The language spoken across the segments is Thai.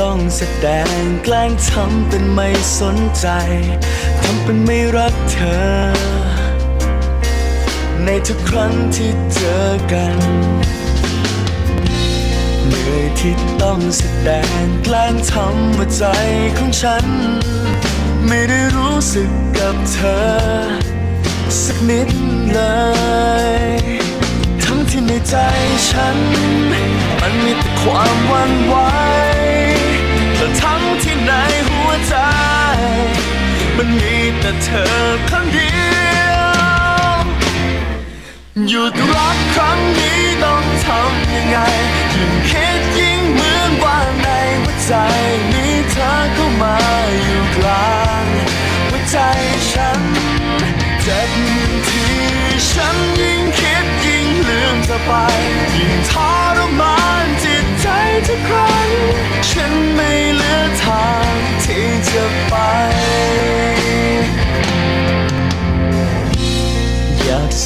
ต้องแสดงแกล้งทำเป็นไม่สนใจ ทำเป็นไม่รักเธอ ในทุกครั้งที่เจอกันเหนื่อยที่ต้องแสดงแกล้งทำว่าใจของฉัน ไม่ได้รู้สึกกับเธอ สักนิดเลย ทั้งที่ในใจฉัน มันมีแต่ความหวันไหว หยุดรักครั้งนี้ต้องทำยังไงยิ่งคิดยิ่งเหมือนว่าในหัวใจมีเธอเข้ามาอยู่กลางหัวใจฉันเจ็บที่ฉันยิ่งคิดยิ่งลืมเธอไป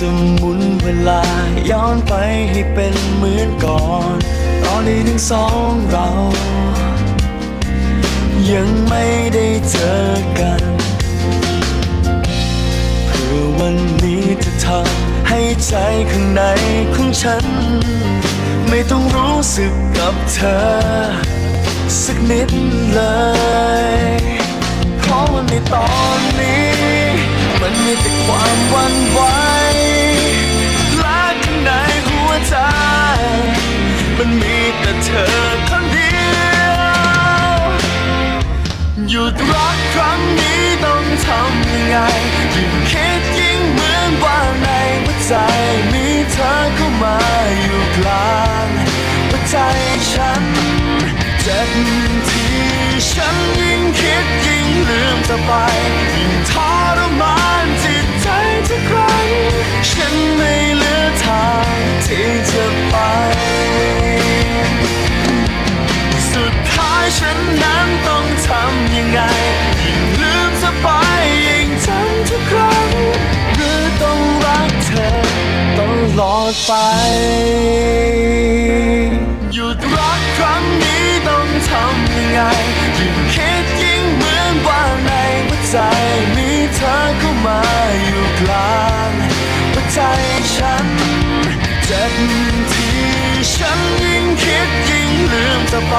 สมุนเวลาย้อนไปให้เป็นเหมือนก่อน ตอนที่ทั้งสองเรา ยังไม่ได้เจอกันเพื่อวันนี้จะทำให้ใจข้างในของฉัน ไม่ต้องรู้สึกกับเธอ สักนิดเลย รักครั้งนี้ต้องทำยังไงยิ่งคิดยิ่งเหมือนว่าในหัวใจมีเธอเข้ามาอยู่กลางหัวใจฉันเจ็บที่ฉันยิ่งคิดยิ่งลืมเธอไปยิ่งทร ดไป หยุดรักครั้งนี้ต้องทำยังไงยิ่งคิดยิ่งเหมือนว่าในหัวใจมีเธอเข้ามาอยู่กลางหัวใจฉันเจ็บที่ฉันยิ่งคิดยิ่งลืมจะไป